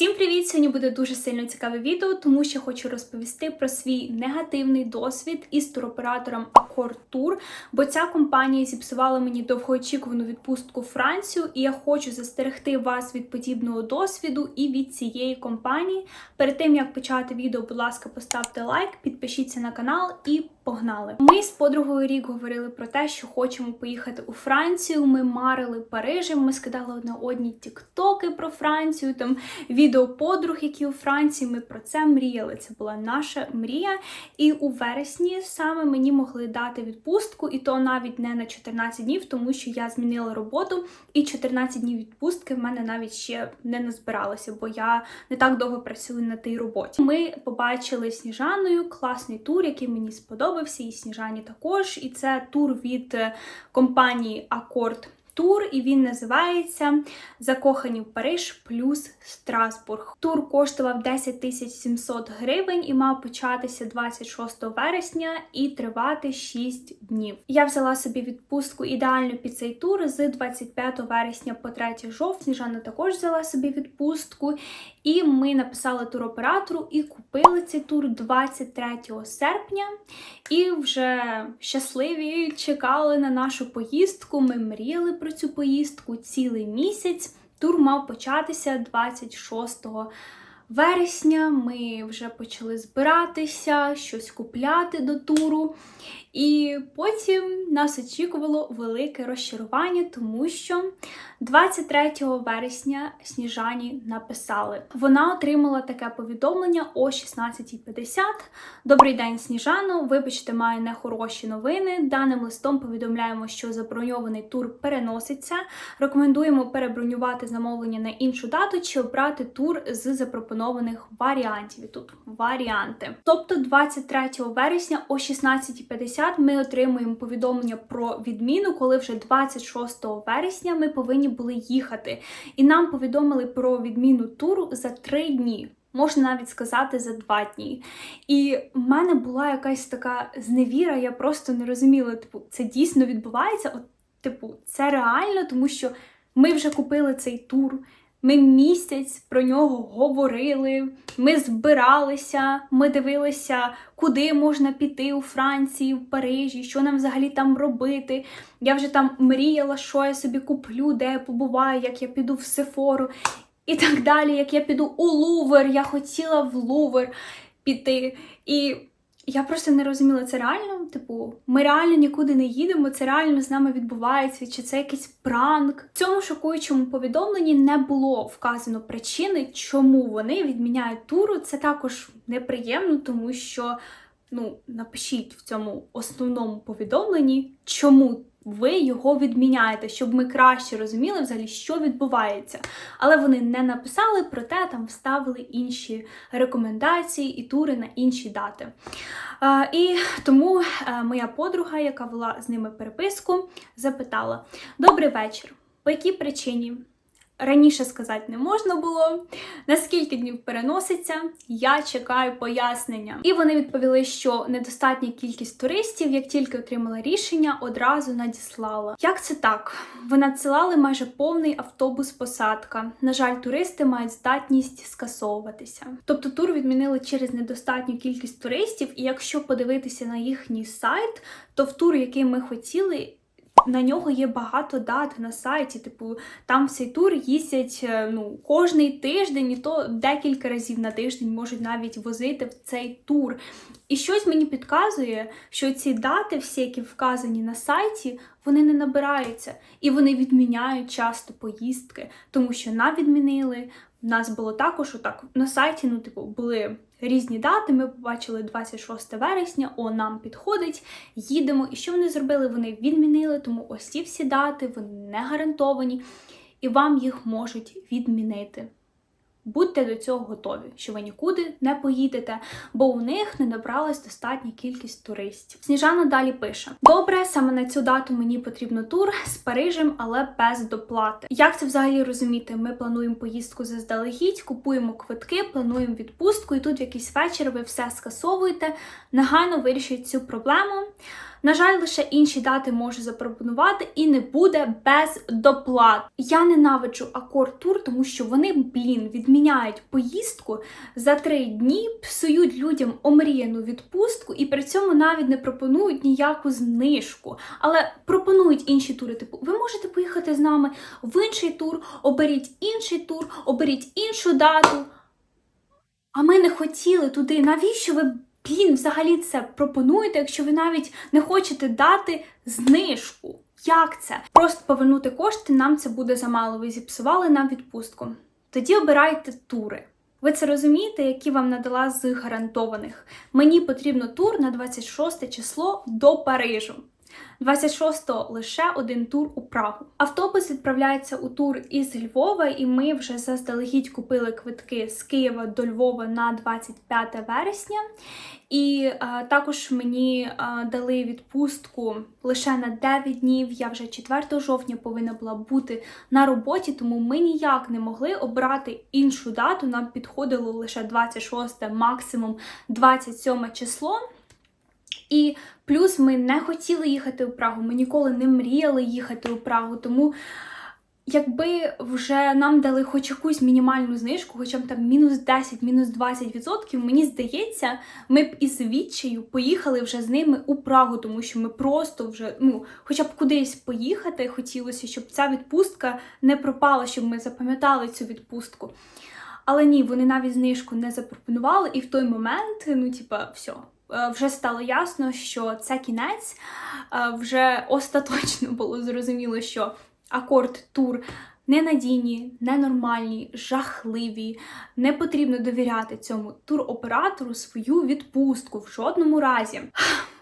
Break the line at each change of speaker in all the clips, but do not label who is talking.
Всім привіт! Сьогодні буде дуже сильно цікаве відео, тому що хочу розповісти про свій негативний досвід із туроператором Accor Tour, бо ця компанія зіпсувала мені довгоочікувану відпустку Францію, і я хочу застерегти вас від подібного досвіду і від цієї компанії. Перед тим як почати відео, будь ласка, поставте лайк, підпишіться на канал і погнали. Ми з подругою рік говорили про те, що хочемо поїхати у Францію. Ми марили Парижем, ми скидали одне одні тіктоки про Францію, там відео подруг, які у Франції. Ми про це мріяли. Це була наша мрія. І у вересні саме мені могли дати відпустку, і то навіть не на 14 днів, тому що я змінила роботу, і 14 днів відпустки в мене навіть ще не назбиралося, бо я не так довго працюю на тій роботі. Ми побачили Сніжаною класний тур, який мені сподобався, і Сніжані також. І це тур від е, компанії Акорд тур, і він називається Закохані в Париж плюс Страсбург. Тур коштував 10 тисяч 700 гривень і мав початися 26 вересня і тривати 6 днів. Я взяла собі відпустку ідеально під цей тур з 25 вересня по 3 жовтня. Жанна також взяла собі відпустку. І ми написали туроператору і купили цей тур 23 серпня. І вже щасливі чекали на нашу поїздку. Ми мріяли про цю поїздку цілий місяць. Тур мав початися 26 вересня. Ми вже почали збиратися, щось купляти до туру. І потім нас очікувало велике розчарування, тому що 23 вересня Сніжані написали. Вона отримала таке повідомлення о 16.50. Добрий день, Сніжано. Вибачте, маю нехороші новини. Даним листом повідомляємо, що заброньований тур переноситься. Рекомендуємо перебронювати замовлення на іншу дату чи обрати тур з запропонованих варіантів. І тут варіанти. Тобто, 23 вересня о 16.50 ми отримуємо повідомлення про відміну, коли вже 26 вересня ми повинні були їхати. І нам повідомили про відміну туру за три дні. Можна навіть сказати за два дні. І в мене була якась така зневіра, я просто не розуміла, типу, це дійсно відбувається. От, типу, це реально, тому що ми вже купили цей тур. Ми місяць про нього говорили, ми збиралися, ми дивилися, куди можна піти у Франції, в Парижі, що нам взагалі там робити. Я вже там мріяла, що я собі куплю, де я побуваю, як я піду в Сефору і так далі. Як я піду у Лувр, я хотіла в Лувр піти. І я просто не розуміла, це реально, типу, ми реально нікуди не їдемо, це реально з нами відбувається, чи це якийсь пранк. В цьому шокуючому повідомленні не було вказано причини, чому вони відміняють туру. Це також неприємно, тому що ну, напишіть в цьому основному повідомленні, чому ви його відміняєте, щоб ми краще розуміли взагалі, що відбувається. Але вони не написали, проте там вставили інші рекомендації і тури на інші дати. І тому е, моя подруга, яка вела з ними переписку, запитала: Добрий вечір. По якій причині Раніше сказати не можна було. Наскільки днів переноситься, я чекаю пояснення. І вони відповіли, що недостатня кількість туристів, як тільки отримала рішення, одразу надіслала. Як це так? Ви надсилали майже повний автобус посадка. На жаль, туристи мають здатність скасовуватися. Тобто тур відмінили через недостатню кількість туристів, і якщо подивитися на їхній сайт, то в тур, який ми хотіли. На нього є багато дат на сайті. Типу, там в цей тур їздять е, ну, кожний тиждень, і то декілька разів на тиждень можуть навіть возити в цей тур. І щось мені підказує, що ці дати, всі, які вказані на сайті, вони не набираються і вони відміняють часто поїздки, тому що нам відмінили. У нас було також отак на сайті, ну, типу, були різні дати. Ми побачили 26 вересня, о, нам підходить, їдемо. І що вони зробили? Вони відмінили, тому ось ці всі дати, вони не гарантовані, і вам їх можуть відмінити. Будьте до цього готові, що ви нікуди не поїдете, бо у них не набралась достатня кількість туристів. Сніжана далі пише: Добре, саме на цю дату мені потрібно тур з Парижем, але без доплати. Як це взагалі розуміти? Ми плануємо поїздку заздалегідь, купуємо квитки, плануємо відпустку, і тут в якийсь вечір ви все скасовуєте, негайно вирішують цю проблему. На жаль, лише інші дати можу запропонувати і не буде без доплат. Я ненавиджу Акорд Тур, тому що вони, блін, відміняють поїздку за три дні, псують людям омріяну відпустку і при цьому навіть не пропонують ніяку знижку. Але пропонують інші тури. Типу, ви можете поїхати з нами в інший тур, оберіть інший тур, оберіть іншу дату. А ми не хотіли туди. Навіщо ви, блін, взагалі це пропонуєте, якщо ви навіть не хочете дати знижку? Як це? Просто повернути кошти, нам це буде замало. Ви зіпсували нам відпустку. Тоді обирайте тури. Ви це розумієте, які вам надала з гарантованих? Мені потрібно тур на 26 число до Парижу. 26-го лише один тур у Прагу. Автобус відправляється у тур із Львова, і ми вже заздалегідь купили квитки з Києва до Львова на 25 вересня. І е, також мені е, дали відпустку лише на 9 днів. Я вже 4 жовтня повинна була бути на роботі, тому ми ніяк не могли обрати іншу дату. Нам підходило лише 26, максимум 27 число. І плюс ми не хотіли їхати у Прагу, ми ніколи не мріяли їхати у Прагу. Тому, якби вже нам дали хоч якусь мінімальну знижку, хоча б там мінус 10, мінус 20%, мені здається, ми б із відчаю поїхали вже з ними у Прагу, тому що ми просто вже, ну, хоча б кудись поїхати хотілося, щоб ця відпустка не пропала, щоб ми запам'ятали цю відпустку. Але ні, вони навіть знижку не запропонували, і в той момент, ну, типа, все. Е, Вже стало ясно, що це кінець. Е, Вже остаточно було зрозуміло, що акорд тур ненадійні, ненормальні, жахливі. Не потрібно довіряти цьому туроператору свою відпустку в жодному разі.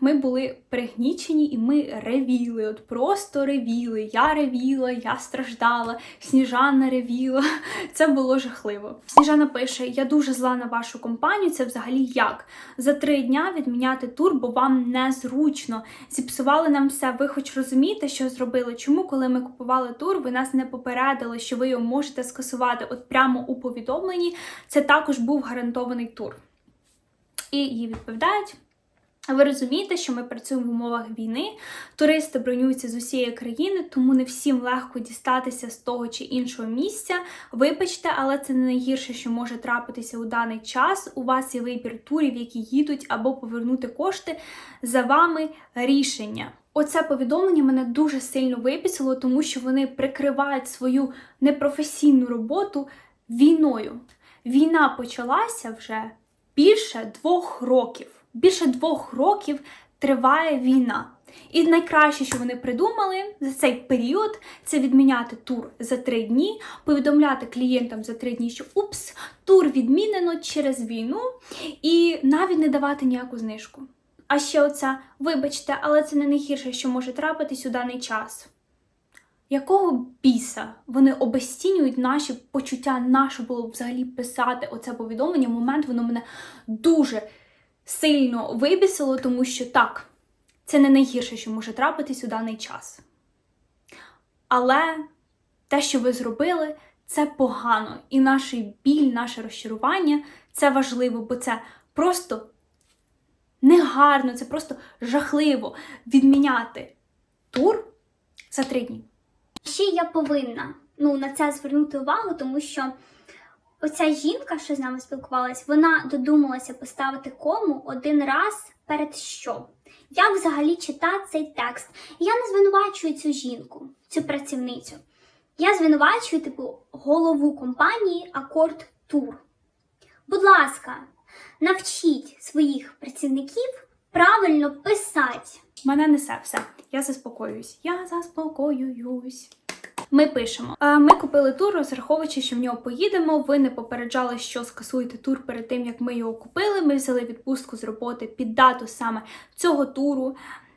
Ми були пригнічені і ми ревіли, от просто ревіли. Я ревіла, я страждала, Сніжана ревіла. Це було жахливо. Сніжана пише: Я дуже зла на вашу компанію. Це взагалі як? За три дня відміняти тур, бо вам незручно. Зіпсували нам все. Ви хоч розумієте, що зробили? Чому, коли ми купували тур, ви нас не попередили, що ви його можете скасувати? От прямо у повідомленні це також був гарантований тур. І їй відповідають. Ви розумієте, що ми працюємо в умовах війни, туристи бронюються з усієї країни, тому не всім легко дістатися з того чи іншого місця. Вибачте, але це не найгірше, що може трапитися у даний час. У вас є вибір турів, які їдуть, або повернути кошти за вами рішення. Оце повідомлення мене дуже сильно виписало, тому що вони прикривають свою непрофесійну роботу війною. Війна почалася вже більше двох років. Більше двох років триває війна. І найкраще, що вони придумали за цей період, це відміняти тур за три дні, повідомляти клієнтам за три дні, що упс, тур відмінено через війну, і навіть не давати ніяку знижку. А ще оця, вибачте, але це не найгірше, що може трапитись у даний час. Якого біса вони обесцінюють наші почуття, наше було взагалі писати оце повідомлення? Момент воно мене дуже сильно вибісило, тому що так, це не найгірше, що може трапитись у даний час. Але те, що ви зробили, це погано. І наш біль, наше розчарування це важливо, бо це просто негарно, це просто жахливо відміняти тур за три дні.
Ще я повинна ну, на це звернути увагу, тому що оця жінка, що з нами спілкувалась, вона додумалася поставити кому один раз перед що. Як взагалі читати цей текст? Я не звинувачую цю жінку, цю працівницю. Я звинувачую, типу, голову компанії Акорд Тур. Будь ласка, навчіть своїх працівників правильно писати.
Мене несе все. Я заспокоююсь. Я заспокоююсь. Ми пишемо. Ми купили тур, розраховуючи, що в нього поїдемо. Ви не попереджали, що скасуєте тур перед тим, як ми його купили. Ми взяли відпустку з роботи під дату саме цього туру.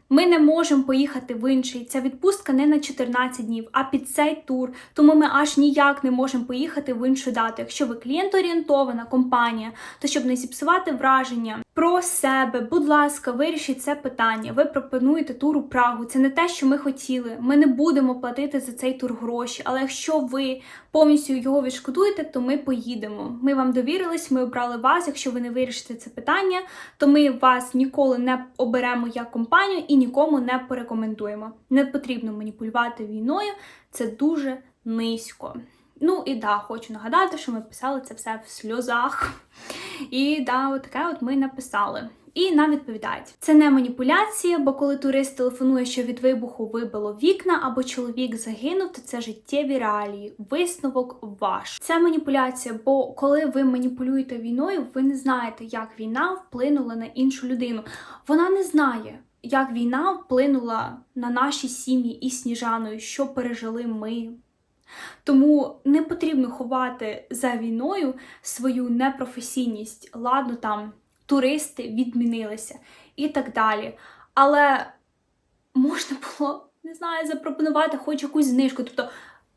Ми не можемо поїхати в інший. Ця відпустка не на 14 днів, а під цей тур. Тому ми аж ніяк не можемо поїхати в іншу дату. Якщо ви клієнт-орієнтована компанія, то щоб не зіпсувати враження, про себе. Будь ласка, вирішіть це питання. Ви пропонуєте тур у Прагу. Це не те, що ми хотіли. Ми не будемо платити за цей тур гроші. Але якщо ви повністю його відшкодуєте, то ми поїдемо. Ми вам довірились, ми обрали вас. Якщо ви не вирішите це питання, то ми вас ніколи не оберемо як компанію і нікому не порекомендуємо. Не потрібно маніпулювати війною. Це дуже низько. Ну і да, хочу нагадати, що ми писали це все в сльозах. І да, от таке от ми написали. І нам відповідають: це не маніпуляція, бо коли турист телефонує, що від вибуху вибило вікна або чоловік загинув, то це життєві реалії. Висновок ваш. Це маніпуляція, бо коли ви маніпулюєте війною, ви не знаєте, як війна вплинула на іншу людину. Вона не знає. Як війна вплинула на наші сім'ї і сніжаною, що пережили ми, тому не потрібно ховати за війною свою непрофесійність. Ладно, там туристи відмінилися і так далі. Але можна було, не знаю, запропонувати хоч якусь знижку. Тобто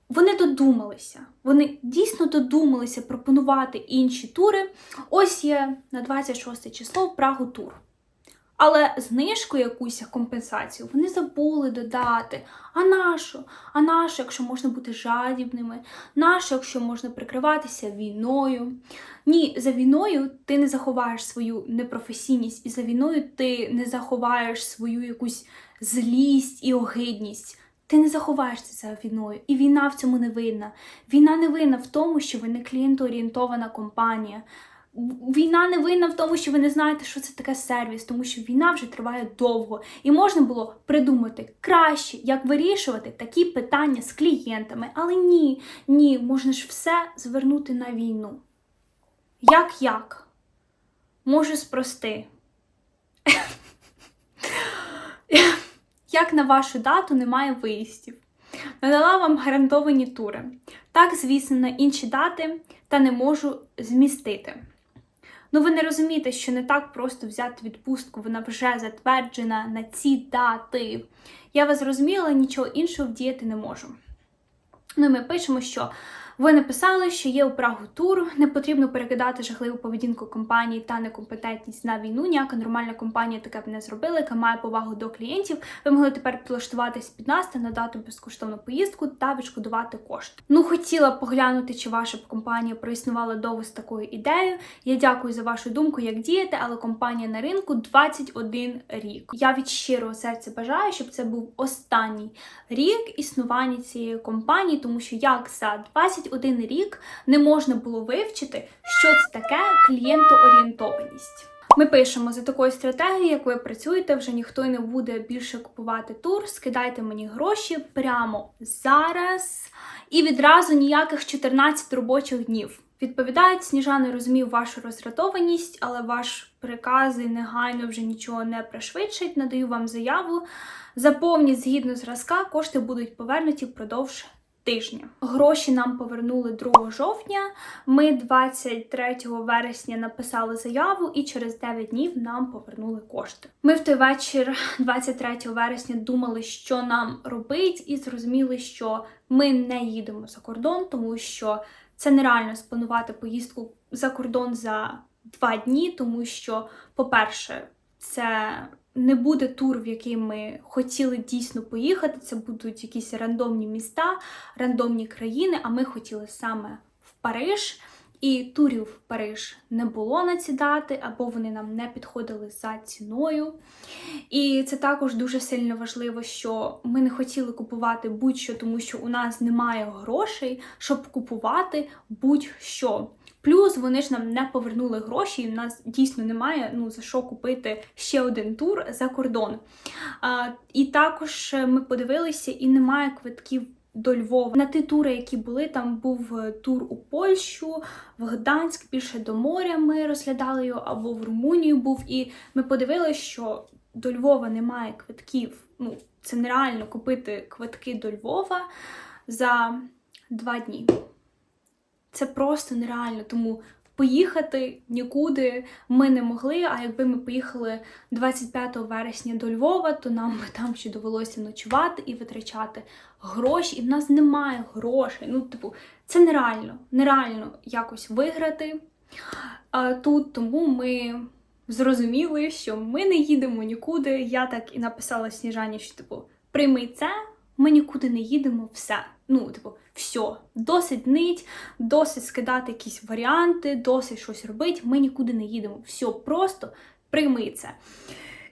вони додумалися. Вони дійсно додумалися пропонувати інші тури. Ось є на 26 число Прагу тур. Але знижку якусь компенсацію вони забули додати. А нашу? А нашу, якщо можна бути жадібними? Нашу, якщо можна прикриватися війною? Ні, за війною ти не заховаєш свою непрофесійність, і за війною ти не заховаєш свою якусь злість і огидність. Ти не заховаєшся за війною, і війна в цьому не винна. Війна не винна в тому, що ви не клієнтоорієнтована компанія. Війна не винна в тому, що ви не знаєте, що це таке сервіс, тому що війна вже триває довго, і можна було придумати краще, як вирішувати такі питання з клієнтами. Але ні, ні, можна ж все звернути на війну. Як як? Може спрости. Як на вашу дату немає виїздів? Надала вам гарантовані тури. Так, звісно, на інші дати та не можу змістити. Ну, ви не розумієте, що не так просто взяти відпустку, вона вже затверджена на ці дати. Я вас зрозуміла, нічого іншого вдіяти не можу. Ну і ми пишемо, що ви написали, що є у Прагу тур, не потрібно перекидати жахливу поведінку компанії та некомпетентність на війну. Ніяка нормальна компанія таке б не зробила, яка має повагу до клієнтів. Ви могли тепер підлаштуватись під нас та надати безкоштовну поїздку та відшкодувати кошти. Ну, хотіла поглянути, чи ваша б компанія проіснувала довго з такою ідеєю. Я дякую за вашу думку, як діяти, але компанія на ринку 21 рік. Я від щирого серця бажаю, щоб це був останній рік існування цієї компанії, тому що як за 21 рік не можна було вивчити, що це таке клієнтоорієнтованість. Ми пишемо за такою стратегією, як ви працюєте, вже ніхто не буде більше купувати тур. Скидайте мені гроші прямо зараз і відразу ніяких 14 робочих днів. Відповідають, Сніжана розумів вашу роздратованість, але ваш прикази негайно вже нічого не пришвидшить. Надаю вам заяву. Заповніть згідно зразка, кошти будуть повернуті впродовж тижня. Гроші нам повернули 2 жовтня. Ми 23 вересня написали заяву, і через 9 днів нам повернули кошти. Ми в той вечір, 23 вересня, думали, що нам робить, і зрозуміли, що ми не їдемо за кордон, тому що це нереально спланувати поїздку за кордон за два дні, тому що, по-перше, це не буде тур, в який ми хотіли дійсно поїхати. Це будуть якісь рандомні міста, рандомні країни. А ми хотіли саме в Париж. І турів в Париж не було на ці дати, або вони нам не підходили за ціною. І це також дуже сильно важливо, що ми не хотіли купувати будь-що, тому що у нас немає грошей, щоб купувати будь-що. Плюс вони ж нам не повернули гроші, і в нас дійсно немає ну, за що купити ще один тур за кордон. А, І також ми подивилися, і немає квитків до Львова. На ті тури, які були, там був тур у Польщу, в Гданськ, більше до моря ми розглядали його, або в Румунію був. І ми подивилися, що до Львова немає квитків. Ну, це нереально купити квитки до Львова за два дні. Це просто нереально, тому поїхати нікуди ми не могли. А якби ми поїхали 25 вересня до Львова, то нам би там ще довелося ночувати і витрачати гроші. І в нас немає грошей. Ну, типу, це нереально, нереально якось виграти а, тут. Тому ми зрозуміли, що ми не їдемо нікуди. Я так і написала Сніжані, що типу, прийми це, ми нікуди не їдемо, все. Ну, типу, все, досить нить, досить скидати якісь варіанти, досить щось робити. Ми нікуди не їдемо. Все, просто прийми це.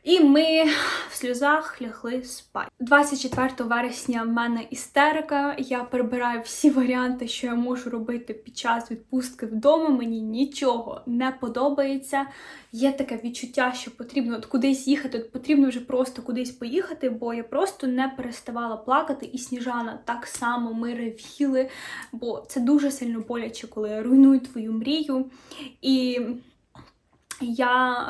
І ми в сльозах лягли спати. 24 вересня в мене істерика. Я перебираю всі варіанти, що я можу робити під час відпустки вдома. Мені нічого не подобається. Є таке відчуття, що потрібно от кудись їхати, от потрібно вже просто кудись поїхати, бо я просто не переставала плакати. І Сніжана так само ми ревіли, бо це дуже сильно боляче, коли руйнують твою мрію. І я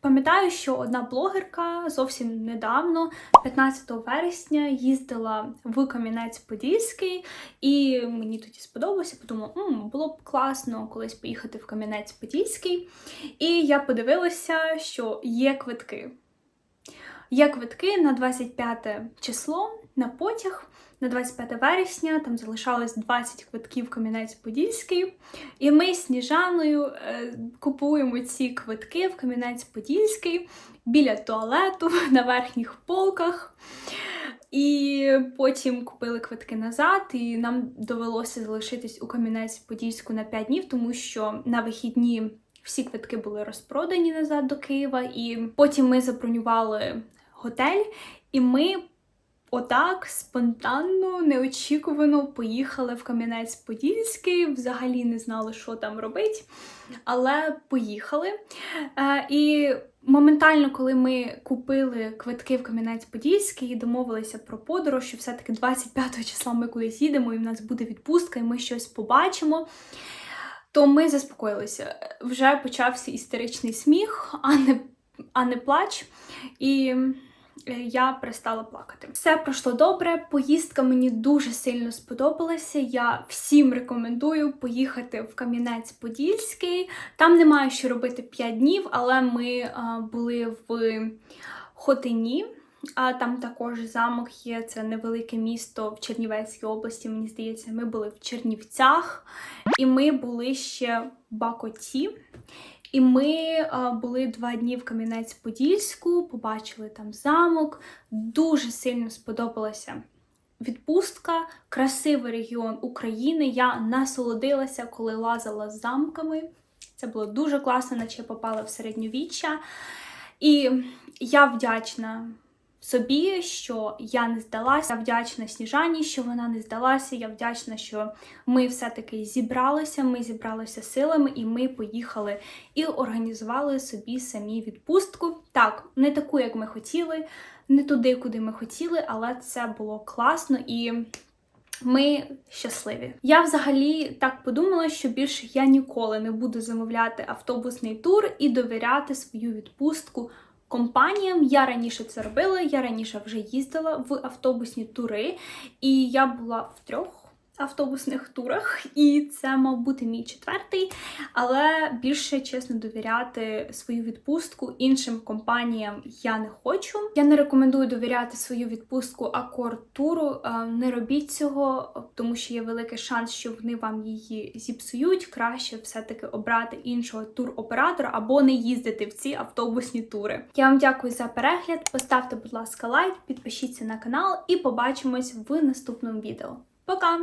Пам'ятаю, що одна блогерка зовсім недавно, 15 вересня, їздила в Кам'янець-Подільський, і мені тоді сподобалося, подумала, М, було б класно колись поїхати в Кам'янець-Подільський. І я подивилася, що є квитки. Є квитки на 25 число на потяг. На 25 вересня там залишалось 20 квитків Кам'янець-Подільський. І ми з Сніжаною е, купуємо ці квитки в Кам'янець-Подільський біля туалету на верхніх полках. І потім купили квитки назад, і нам довелося залишитись у Кам'янець-Подільську на 5 днів, тому що на вихідні всі квитки були розпродані назад до Києва. І потім ми забронювали готель, і ми отак спонтанно, неочікувано поїхали в Кам'янець-Подільський. Взагалі не знали, що там робити, але поїхали. Е, і моментально, коли ми купили квитки в Кам'янець-Подільський і домовилися про подорож, що все-таки 25 числа ми кудись їдемо, і в нас буде відпустка, і ми щось побачимо. То ми заспокоїлися. Вже почався істеричний сміх, а не, а не плач. І я перестала плакати. Все пройшло добре. Поїздка мені дуже сильно сподобалася. Я всім рекомендую поїхати в Кам'янець-Подільський. Там немає що робити 5 днів, але ми а, були в Хотині. А там також замок є, це невелике місто в Чернівецькій області. Мені здається, ми були в Чернівцях, і ми були ще в Бакоті. І ми були два дні в Кам'янець-Подільську, побачили там замок. Дуже сильно сподобалася відпустка, красивий регіон України. Я насолодилася, коли лазила з замками. Це було дуже класно, наче попала в середньовіччя. І я вдячна собі, що я не здалася. Я вдячна Сніжані, що вона не здалася. Я вдячна, що ми все-таки зібралися. Ми зібралися силами і ми поїхали і організували собі самі відпустку. Так, не таку, як ми хотіли, не туди, куди ми хотіли, але це було класно і. Ми щасливі. Я взагалі так подумала, що більше я ніколи не буду замовляти автобусний тур і довіряти свою відпустку компаніям. Я раніше це робила, я раніше вже їздила в автобусні тури, і я була в трьох автобусних турах, і це мав бути мій четвертий. Але більше чесно довіряти свою відпустку іншим компаніям я не хочу. Я не рекомендую довіряти свою відпустку акорд туру. Е, Не робіть цього, тому що є великий шанс, що вони вам її зіпсують. Краще все-таки обрати іншого туроператора або не їздити в ці автобусні тури. Я вам дякую за перегляд. Поставте, будь ласка, лайк, підпишіться на канал і побачимось в наступному відео. Пока!